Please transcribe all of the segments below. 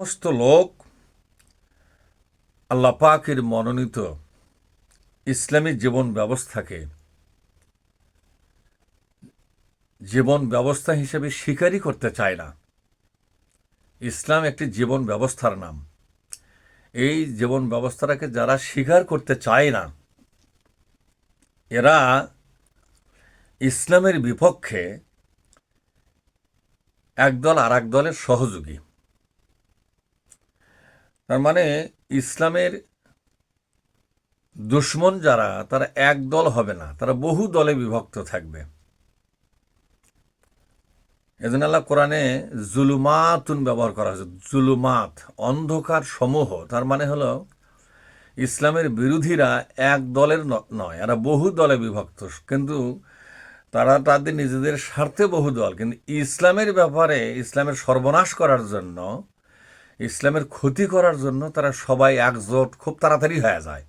সমস্ত লোক আল্লাহ পাকের মনোনীত ইসলামী জীবন ব্যবস্থাকে জীবন ব্যবস্থা হিসেবে স্বীকারই করতে চায় না। ইসলাম একটি জীবন ব্যবস্থার নাম। এই জীবন ব্যবস্থাটাকে যারা স্বীকার করতে চায় না, এরা ইসলামের বিপক্ষে একদল আর এক দলের সহযোগী। তার মানে ইসলামের দুশ্মন যারা, তারা এক দল হবে না, তারা বহু দলে বিভক্ত থাকবে। এজন্য আল্লাহ কোরআনে জুলুমাতুন ব্যবহার করা হয়েছে। জুলুমাত, অন্ধকার সমূহ, তার মানে হলো ইসলামের বিরোধীরা এক দলের নয়, এরা বহু দলে বিভক্ত। কিন্তু তারা তাদের নিজেদের স্বার্থে বহু দল, কিন্তু ইসলামের ব্যাপারে, ইসলামের সর্বনাশ করার জন্য ইসলামের ক্ষতি করার জন্য তারা সবাই একজোট, খুব তাড়াতাড়ি হয়ে যায়।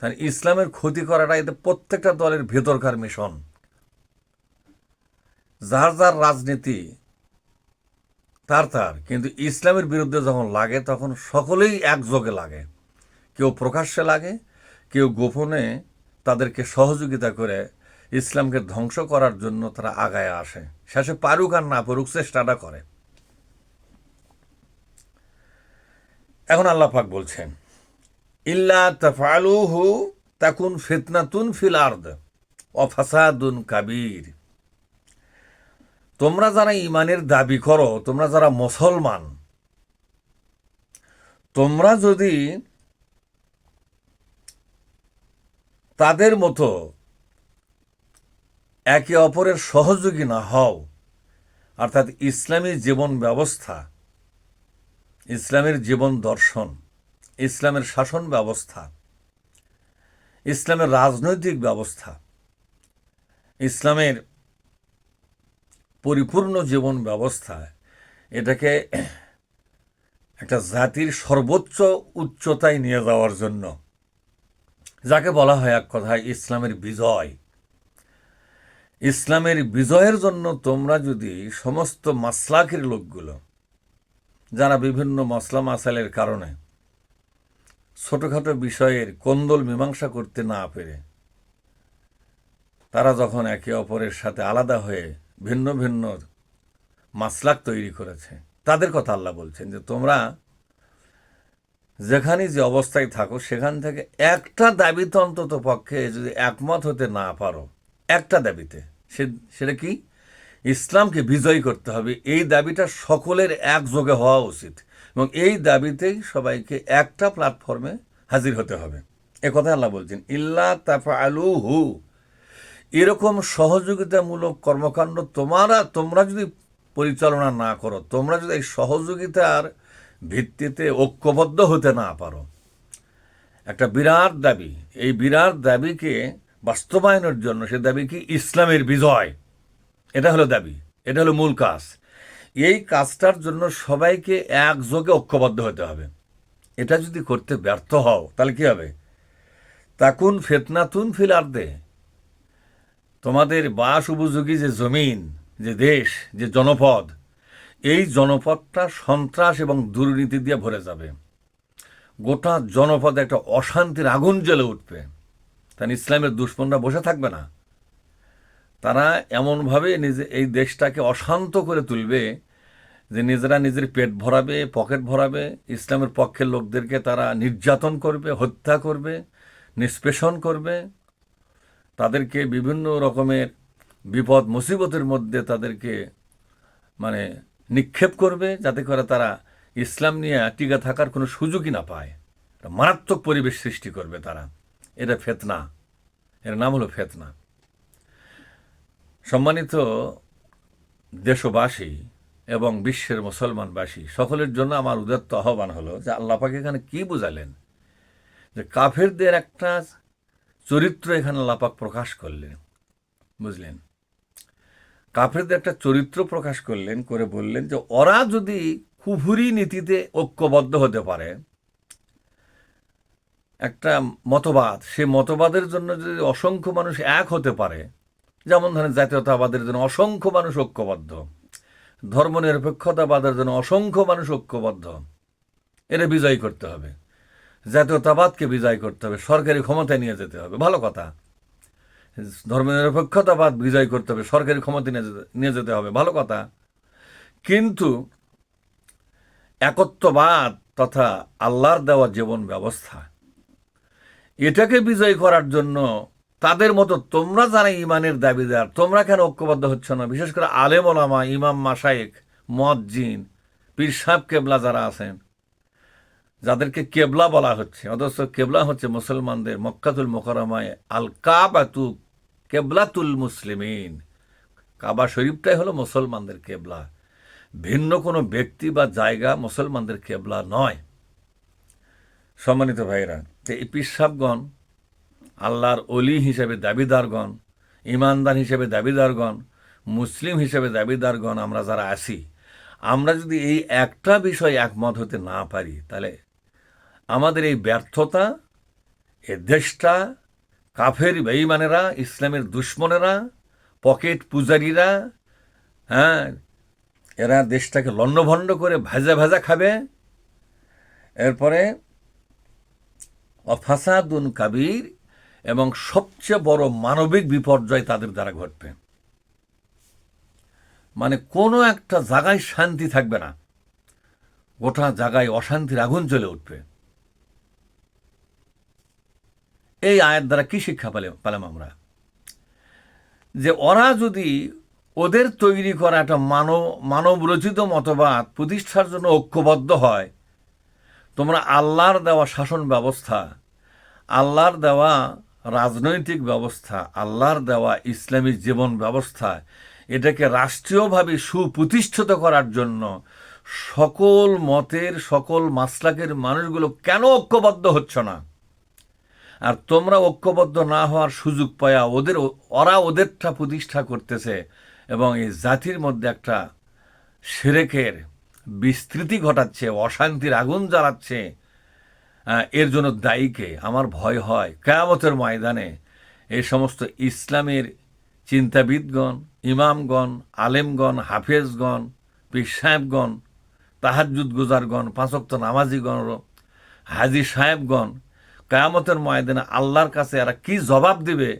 তাই ইসলামের ক্ষতি করাটা এতে প্রত্যেকটা দলের ভেতরকার মিশন। যার যার রাজনীতি, তার তার। কিন্তু ইসলামের বিরুদ্ধে যখন লাগে, তখন সকলেই একযোগে লাগে। কেউ প্রকাশ্যে লাগে, কেউ গোপনে তাদেরকে সহযোগিতা করে ইসলামকে ধ্বংস করার জন্য তারা আগায় আসে। শেষে পারুক আর না পারুক, চেষ্টাটা করে। এখন আল্লাহ পাক বলছেন, ইল্লা তাফালুহু তাকুন ফিতনাতুন ফিল আরদ অফাসাদুন কাবীর। তোমরা যারা ইমানের দাবি করো, তোমরা যারা মুসলমান, তোমরা যদি তাদের মতো একে অপরের সহযোগী না হও, অর্থাৎ ইসলামী জীবন ব্যবস্থা ইসলামের জীবন দর্শন, ইসলামের শাসন ব্যবস্থা, ইসলামের রাজনৈতিক ব্যবস্থা, ইসলামের পরিপূর্ণ জীবন ব্যবস্থা, এটাকে একটা জাতির সর্বোচ্চ উচ্চতায় নিয়ে যাওয়ার জন্য, যাকে বলা হয় এক কথায় ইসলামের বিজয়। ইসলামের বিজয়ের জন্য তোমরা যদি সমস্ত মাসলাকের লোকগুলো যারা বিভিন্ন মশলা মাসালের কারণে ছোটোখাটো বিষয়ের কোন্দল মীমাংসা করতে না পেরে, তারা যখন একে অপরের সাথে আলাদা হয়ে ভিন্ন ভিন্ন মাসলাক তৈরি করেছে, তাদের কথা আল্লাহ বলছেন যে তোমরা যেখানে যে অবস্থায় থাকো, সেখান থেকে একটা দাবিতে অন্তত পক্ষে যদি একমত হতে না পারো, একটা দাবিতে সেটা কি? ইসলামকে বিজয়ী করতে হবে। এই দাবিটা সকলের একযোগে হওয়া উচিত এবং এই দাবিতেই সবাইকে একটা প্ল্যাটফর্মে হাজির হতে হবে। এ কথা আল্লাহ বলছেন, ইল্লা তাফা আলু হু এরকম সহযোগিতামূলক কর্মকাণ্ড তোমারা, তোমরা যদি পরিচালনা না করো, তোমরা যদি এই সহযোগিতার ভিত্তিতে ঐক্যবদ্ধ হতে না পারো। একটা বিরাট দাবি, এই বিরাট দাবিকে বাস্তবায়নের জন্য সে দাবি কি ইসলামের বিজয়? এটা হলো দাবি, এটা হলো মূল কাজ। এই কাজটার জন্য সবাইকে একযোগে ঐক্যবদ্ধ হতে হবে। এটা যদি করতে ব্যর্থ হও, তাহলে কী হবে? তাকুন ফেতনাতুন ফিল আর দে তোমাদের বাস উপযোগী যে জমিন, যে দেশ, যে জনপদ, এই জনপদটা সন্ত্রাস এবং দুর্নীতি দিয়ে ভরে যাবে। গোটা জনপদে একটা অশান্তির আগুন জ্বলে উঠবে। তাই ইসলামের দুশ্মনরা বসে থাকবে না। তারা এমনভাবে নিজে এই দেশটাকে অশান্ত করে তুলবে যে নিজেরা নিজের পেট ভরাবে, পকেট ভরাবে, ইসলামের পক্ষের লোকদেরকে তারা নির্যাতন করবে, হত্যা করবে, নিষ্পেষণ করবে। তাদেরকে বিভিন্ন রকমের বিপদ, মুসিবতের মধ্যে তাদেরকে মানে নিক্ষেপ করবে যাতে করে তারা ইসলাম নিয়ে টিকা থাকার কোনো সুযোগই না পায়। মারাত্মক পরিবেশ সৃষ্টি করবে তারা। এটা ফেতনা। এর নাম হলো ফেতনা। সম্মানিত দেশবাসী এবং বিশ্বের মুসলমানবাসী, সকলের জন্য আমার উদাত্ত আহ্বান হলো যে আল্লাপাকে এখানে কি বুঝালেন? যে কাফেরদের একটা চরিত্র এখানে আল্লাপাক প্রকাশ করলেন, বুঝলেন? কাফেরদের একটা চরিত্র প্রকাশ করলেন, করে বললেন যে ওরা যদি কুফুরি নীতিতে ঐক্যবদ্ধ হতে পারে, একটা মতবাদ সে মতবাদের জন্য যদি অসংখ্য মানুষ এক হতে পারে যেমন ধরেন জাতীয়তাবাদের জন্য অসংখ্য মানুষ ঐক্যবদ্ধ, ধর্মনিরপেক্ষতাবাদের জন্য অসংখ্য মানুষ ঐক্যবদ্ধ এটা বিজয় করতে হবে। জাতীয়তাবাদকে বিজয় করতে হবে, সরকারি ক্ষমতায় নিয়ে যেতে হবে, ভালো কথা। ধর্মনিরপেক্ষতাবাদ বিজয় করতে হবে, সরকারি ক্ষমতা নিয়ে যেতে- নিয়ে যেতে হবে, ভালো কথা। কিন্তু একত্ববাদ তথা আল্লাহর দেওয়া জীবন ব্যবস্থা, এটাকে বিজয় করার জন্য তাদের মতো তোমরা যারা ইমানের দাবিদার, তোমরা কেন ঐক্যবদ্ধ হচ্ছ না? বিশেষ করে আলেম ওলামা, ইমাম মাসায়েক মজ্জিন পীর সাহেব কেবলা যারা আছেন, যাদেরকে কেবলা বলা হচ্ছে, অথচ কেবলা হচ্ছে মুসলমানদের মক্কাতুল মোকরমায় আল কাবাতু কেবলাতুল মুসলিমিন। কাবা শরীফটাই হলো মুসলমানদের কেবলা। ভিন্ন কোনো ব্যক্তি বা জায়গা মুসলমানদের কেবলা নয়। সম্মানিত ভাইরা এই পিসাবগণ আল্লাহর অলি হিসেবে দাবিদারগণ, ইমানদার হিসেবে দাবিদারগণ, মুসলিম হিসেবে দাবিদারগণ আমরা যারা আছি, আমরা যদি এই একটা বিষয় একমত হতে না পারি, তাহলে আমাদের এই ব্যর্থতা, এ দেশটা, কাফের বেঈমানেরা, ইসলামের দুশ্মনেরা, পকেট পূজারীরা হ্যাঁ এরা দেশটাকে লণ্ডভণ্ড করে ভাজা ভাজা খাবে। এরপরে, অফাসাদুন কাবির এবং সবচেয়ে বড় মানবিক বিপর্যয় তাদের দ্বারা ঘটবে। মানে কোনো একটা জায়গায় শান্তি থাকবে না। গোটা জায়গায় অশান্তির আগুন চলে উঠবে। এই আয়ের দ্বারা কি শিক্ষা পেলে, পেলাম আমরা? যে ওরা যদি ওদের তৈরি করা একটা মানব, মানবরচিত মতবাদ প্রতিষ্ঠার জন্য ঐক্যবদ্ধ হয়, তোমরা আল্লাহর দেওয়া শাসন ব্যবস্থা, আল্লাহর দেওয়া রাজনৈতিক ব্যবস্থা, আল্লাহর দেওয়া ইসলামী জীবন ব্যবস্থা, এটাকে রাষ্ট্রীয়ভাবে সুপ্রতিষ্ঠিত করার জন্য সকল মতের, সকল মাসলাকের মানুষগুলো কেন ঐক্যবদ্ধ হচ্ছ না? আর তোমরা ঐক্যবদ্ধ না হওয়ার সুযোগ পায়া ওদের, ওরা ওদেরটা প্রতিষ্ঠা করতেছে এবং এই জাতির মধ্যে একটা সেরেকের বিস্তৃতি ঘটাচ্ছে, অশান্তির আগুন জ্বালাচ্ছে এর জন্য দায়ীকে আমার ভয় হয়। কেয়ামতের ময়দানে এই সমস্ত ইসলামের চিন্তাবিদগণ, ইমামগণ, আলেমগণ, হাফেজগণ, পীর সাহেবগণ তাহাজুদ গুজারগণ, পাঁচক্ত নামাজিগণ, হাজি সাহেবগণ, কেয়ামতের ময়দানে আল্লাহর কাছে এরা কি জবাব দিবে?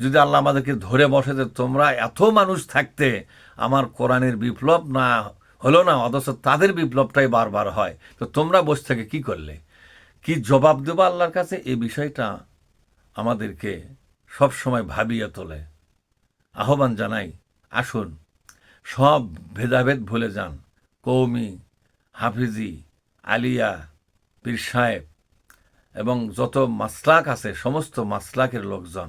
যদি আল্লাহ আমাদেরকে ধরে বসে যে তোমরা এত মানুষ থাকতে, আমার কোরআনের বিপ্লব না হলো না, অথচ তাদের বিপ্লবটাই বারবার হয়। তো তোমরা বসে থেকে কি করলে? কি জবাব দেবো আল্লাহর কাছে? এই বিষয়টা আমাদেরকে সব সময় ভাবিয়ে তোলে। আহ্বান জানাই, আসুন, সব ভেদাভেদ ভুলে যান। কৌমি, হাফিজি, আলিয়া, পীর সাহেব এবং যত মাসলাক আছে, সমস্ত মাসলাকের লোকজন,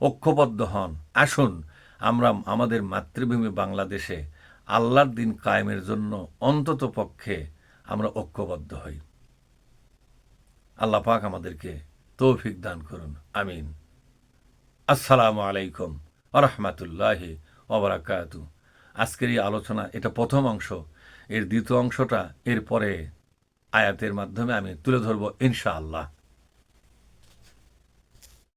ঐক্যবদ্ধ হন। আসুন, আমরা আমাদের মাতৃভূমি বাংলাদেশে আল্লাহর দিন কায়েমের জন্য অন্তত পক্ষে আমরা ঐক্যবদ্ধ হই। আল্লাহ পাক আমাদেরকে তৌফিক দান করুন, আমিন। আসসালামু আলাইকুম আরহামাতুল্লাহি ওবরাকাত আজকের এই আলোচনা, এটা প্রথম অংশ। এর দ্বিতীয় অংশটা এরপরে আয়াতের মাধ্যমে আমি তুলে ধরবো ইনশাআল্লাহ।